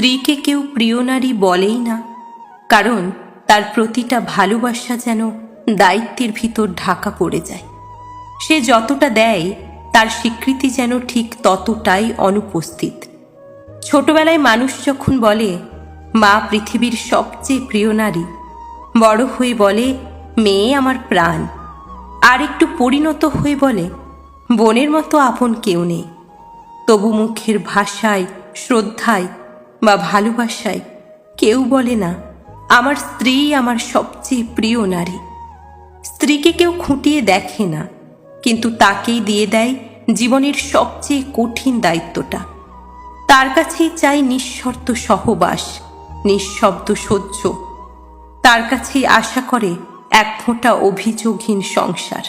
স্ত্রীকে কেউ প্রিয় নারী বলেই না, কারণ তার প্রতিটা ভালোবাসা যেন দায়িত্বের ভিতর ঢাকা পড়ে যায়। সে যতটা দেয়, তার স্বীকৃতি যেন ঠিক ততটাই অনুপস্থিত। ছোটবেলায় মানুষ যখন বলে, মা পৃথিবীর সবচেয়ে প্রিয় নারী বড় হয়ে বলে, মেয়ে আমার প্রাণ আর একটু পরিণত হয়ে বলে, বোনের মতো আপন কেউ নেই তবু মুখের ভাষায়, শ্রদ্ধায় বা ভালোবাসায় কেউ বলে না, আমার স্ত্রী আমার সবচেয়ে প্রিয় নারী। স্ত্রীকে কেউ খুঁটিয়ে দেখে না, কিন্তু তাকেই দিয়ে দেয় জীবনের সবচেয়ে কঠিন দায়িত্বটা। তার কাছেই চাই নিঃশর্ত সহবাস, নিঃশব্দ সহ্য। তার কাছেই আশা করে এক ফোঁটা অভিযোগহীন সংসার।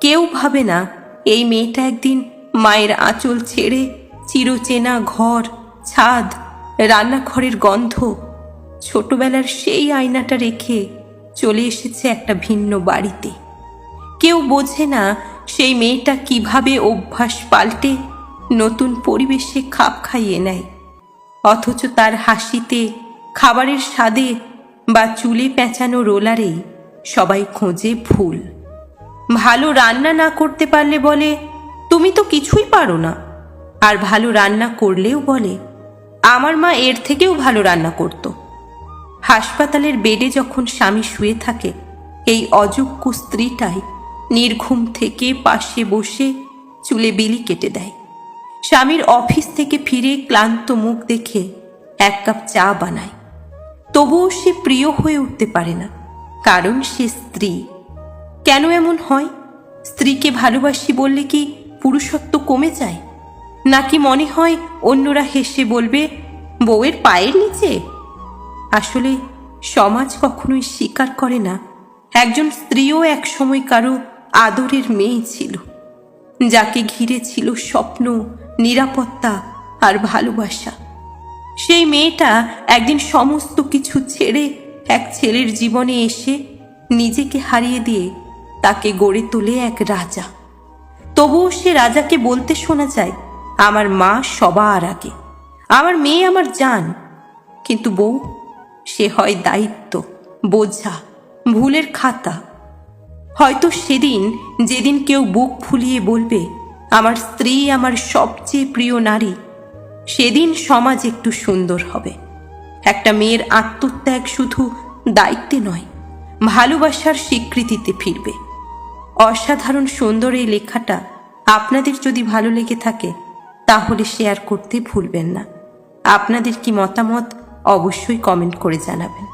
কেউ ভাবে না, এই মেয়েটা একদিন মায়ের আঁচল ছেড়ে চিরচেনা ঘর, ছাদ রান্নাঘরের গন্ধ ছোটবেলার সেই আয়নাটা রেখে চলে এসেছে একটা ভিন্ন বাড়িতে। কেউ বোঝে না সেই মেয়েটা কীভাবে অভ্যাস পাল্টে নতুন পরিবেশে খাপ খাইয়ে নেয়। অথচ তার হাসিতে, খাবারের স্বাদে বা চুলে পেঁচানো রোলারে সবাই খোঁজে ভুল। ভালো রান্না না করতে পারলে বলে, তুমি তো কিছুই পারো না। আর ভালো রান্না করলেও বলে আমার মা এর থেকেও ভালো রান্না করতো। হাসপাতালের বেডে যখন স্বামী শুয়ে থাকে, এই অযোগ্য স্ত্রীটাই নির্ঘুম থেকে পাশে বসে চুলে বিলি কেটে দেয়। স্বামীর অফিস থেকে ফিরে ক্লান্ত মুখ দেখে এক কাপ চা বানায়। তবুও সে প্রিয় হয়ে উঠতে পারে না, কারণ সে স্ত্রী। কেন এমন হয়? স্ত্রীকে ভালোবাসি বললে কি পুরুষত্ব কমে যায়? নাকি মনে হয় অন্যরা হেসে বলবে, বউয়ের পায়ের নিচে? আসলে সমাজ কখনোই স্বীকার করে না। একজন স্ত্রীও একসময় কারও আদরের মেয়ে ছিল, যাকে ঘিরে ছিল স্বপ্ন, নিরাপত্তা আর ভালোবাসা। সেই মেয়েটা একদিন সমস্ত কিছু ছেড়ে এক ছেলের জীবনে এসে নিজেকে হারিয়ে দিয়ে তাকে গড়ে তোলে এক রাজা। তবুও সে রাজাকে বলতে শোনা যায় আমার মা সবার আগে। আমার মেয়ে আমার জান, কিন্তু বউ, সে হয় দায়িত্ব, বোঝা, ভুলের খাতা। হয়তো সেদিন, যেদিন কেউ বুক ফুলিয়ে বলবে, আমার স্ত্রী আমার সবচেয়ে প্রিয় নারী, সেদিন সমাজ একটু সুন্দর হবে। একটা মেয়ের আত্মত্যাগ শুধু দায়িত্বে নয়, ভালোবাসার স্বীকৃতিতে ফিরবে। অসাধারণ সুন্দর এই লেখাটা আপনাদের যদি ভালো লেগে থাকে তাহলে শেয়ার করতে ভুলবেন না। আপনাদের কি মতামত অবশ্যই কমেন্ট করে জানাবেন।